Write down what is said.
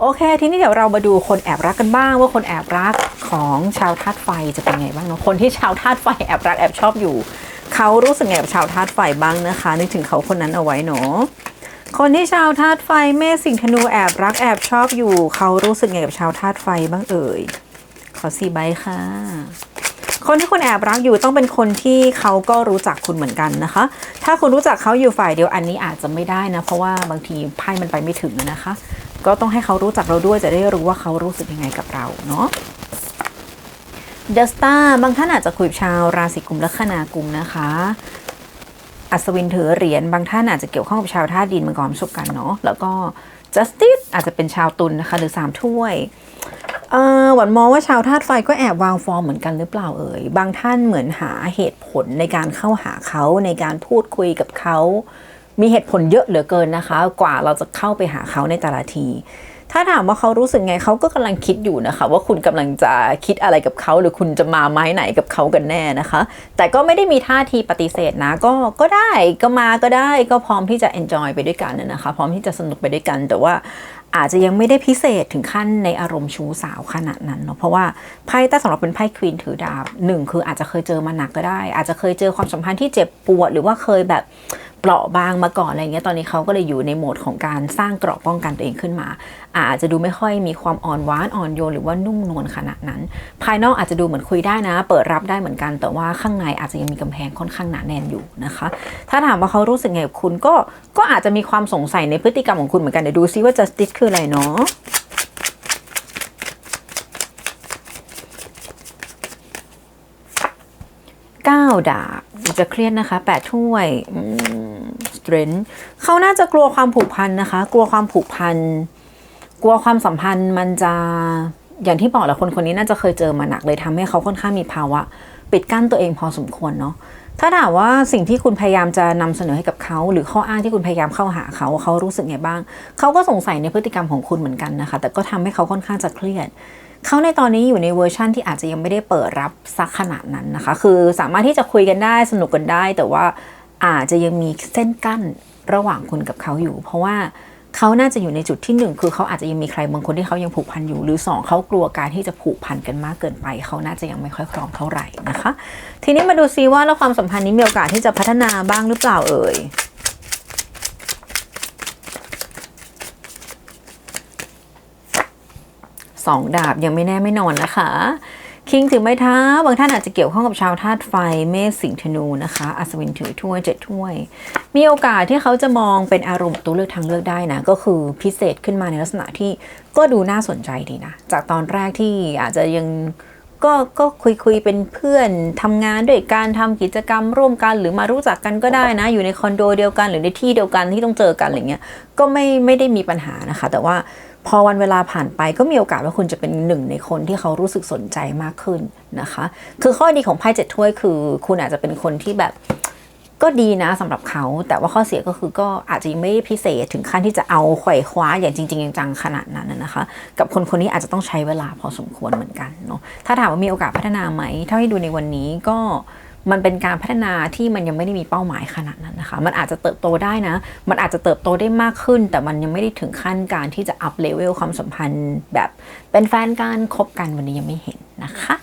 โอเค ทีนี้เดี๋ยวเรามาดูคนแอบรักกันบ้าง ว่าคนแอบรักของชาวธาตุไฟจะเป็นไงบ้างเนาะคนที่ชาวธาตุไฟแอบรักแอบชอบอยู่ เขารู้สึกไงกับชาวธาตุไฟบ้างนะคะ นึกถึงเขาคนนั้นเอาไว้เนาะคนที่ชาวธาตุไฟเมษสิงห์ธนูแอบรักแอบชอบอยู่ เขารู้สึกไงกับชาวธาตุไฟบ้างเอ่ยขอสี่ใบค่ะ คนที่คุณแอบรักอยู่ต้องเป็นคนที่เขาก็รู้จักคุณเหมือนกันนะคะ ถ้าคุณรู้จักเขาอยู่ฝ่ายเดียวอันนี้อาจจะไม่ได้นะ เพราะว่าบางทีไพ่มันไปไม่ถึงนะคะ ก็ต้องให้เขารู้จักเราด้วยจะได้รู้ว่าเขารู้สึกยังไงกับเราเนาะเดสตาบางท่านอาจจะคุยกับชาวราศีกุมและคนากุมนะคะ อัศวินถือเหรียญบางท่านอาจจะเกี่ยวข้องกับชาวธาตุดินมังกรสบการณ์เนาะแล้วก็ justice อาจจะเป็นชาวตุลนะคะ หรือสามถ้วย หวันมองว่าชาวธาตุไฟก็แอบวางฟอร์มเหมือนกันหรือเปล่าเอ่ย บางท่านเหมือนหาเหตุผลในการเข้าหาเขาในการพูดคุยกับเขา มีเหตุผลเยอะเหลือเกินนะคะ กว่าเราจะเข้าไปหาเขาในแต่ละที ถ้าถามว่าเขารู้สึกไงเขาก็กำลังคิดอยู่นะคะ ว่าคุณกำลังจะคิดอะไรกับเขา หรือคุณจะมาไม้ไหนกับเขากันแน่นะคะ แต่ก็ไม่ได้มีท่าทีปฏิเสธนะ ก็ก็ได้ก็มาก็ได้ก็พร้อมที่จะ enjoy ไปด้วยกันนะคะ พร้อมที่จะสนุกไปด้วยกันแต่ว่า อาจจะยังไม่ได้พิเศษถึงขั้นในอารมณ์ชู้สาวขนาดนั้นเนาะเพราะว่าไพ่แต่สำหรับเป็นไพ่ควีนถือดาบหนึ่งคืออาจจะเคยเจอมาหนักก็ได้ อาจจะเคยเจอความสัมพันธ์ที่เจ็บปวด หรือว่าเคยแบบ เปราะบางมาก่อนอะไรเงี้ยตอนนี้เขาก็เลยอยู่ในโหมดของการสร้างเกราะป้องกันตัวเองขึ้นมา อาจจะดูไม่ค่อยมีความอ่อนหวานอ่อนโยนหรือว่านุ่มนวลขนาดนั้น ภายนอกอาจจะดูเหมือนคุยได้นะ เปิดรับได้เหมือนกัน แต่ว่าข้างในอาจจะยังมีกำแพงค่อนข้างหนาแน่นอยู่นะคะ ถ้าถามว่าเขารู้สึกไงกับคุณก็ก็อาจจะมีความสงสัยในพฤติกรรมของคุณเหมือนกันเดี๋ยวดูซิว่า justice คืออะไรเนาะเก้าดาบ จะเครียดนะคะแปดถ้วยสเตรนเขาน่าจะกลัวความผูกพันนะคะ กลัวความผูกพันกลัวความสัมพันธ์มันจะอย่างที่บอกแหละคนคนนี้น่าจะเคยเจอมาหนักเลยทำให้เขาค่อนข้างมีภาวะ ปิดกั้นตัวเองพอสมควรเนาะถ้าถามว่าสิ่งที่คุณพยายามจะนำเสนอให้กับเขา หรือข้ออ้างที่คุณพยายามเข้าหาเขาเขารู้สึกไงบ้าง เขาก็สงสัยในพฤติกรรมของคุณเหมือนกันนะคะ แต่ก็ทำให้เขาค่อนข้างจะเครียด เขาในตอนนี้อยู่ในเวอร์ชั่นที่อาจจะยังไม่ได้เปิดรับซักขนาดนั้นนะคะ คือสามารถที่จะคุยกันได้สนุกกันได้ แต่ว่าอาจจะยังมีเส้นกั้นระหว่างคุณกับเขาอยู่ เพราะว่าเขาน่าจะอยู่ในจุดที่หนึ่งคือเขาอาจจะยังมีใครบางคนที่เขายังผูกพันอยู่ หรือสองเขากลัวการที่จะผูกพันกันมากเกินไป เขาน่าจะยังไม่ค่อยพร้อมเท่าไหร่นะคะ ทีนี้มาดูซิว่าแล้วความสัมพันธ์นี้มีโอกาสที่จะพัฒนาบ้างหรือเปล่าเอ่ย สองดาบยังไม่แน่ไม่นอนนะคะ คิงถือไม้เท้า บางท่านอาจจะเกี่ยวข้องกับชาวธาตุไฟเมษสิงห์ธนูนะคะ อัศวินถือถ้วยเจ็ดถ้วย มีโอกาสที่เขาจะมองเป็นอารมณ์ตัวเลือกทางเลือกได้นะ ก็คือพิเศษขึ้นมาในลักษณะที่ก็ดูน่าสนใจดีนะ จากตอนแรกที่อาจจะยังก็ก็คุยคุยเป็นเพื่อนทำงานด้วยการทำกิจกรรมร่วมกันหรือมารู้จักกันก็ได้นะ อยู่ในคอนโดเดียวกันหรือในที่เดียวกันที่ต้องเจอกันอะไรเงี้ยก็ไม่ไม่ได้มีปัญหานะคะ แต่ว่า พอวันเวลาผ่านไปก็มีโอกาสว่าคุณจะเป็นหนึ่งในคนที่เขารู้สึกสนใจมากขึ้นนะคะ คือข้อดีของไพ่เจ็ดถ้วยคือ คุณอาจจะเป็นคนที่แบบก็ดีนะสำหรับเขา แต่ว่าข้อเสียก็คือก็อาจจะไม่พิเศษถึงขั้นที่จะเอาไขว่คว้าอย่างจริงๆจังๆขนาดนั้นนะนะคะ กับคนคนนี้อาจจะต้องใช้เวลาพอสมควรเหมือนกันเนาะถ้าถามว่ามีโอกาสพัฒนาไหมเท่าที่ดูในวันนี้ก็ มันเป็นการพัฒนาที่มันยังไม่ได้มีเป้าหมายขนาดนั้นนะคะ มันอาจจะเติบโตได้นะ มันอาจจะเติบโตได้มากขึ้น แต่มันยังไม่ได้ถึงขั้นการที่จะอัพเลเวลความสัมพันธ์แบบเป็นแฟนกันคบกันวันนี้ยังไม่เห็นนะคะ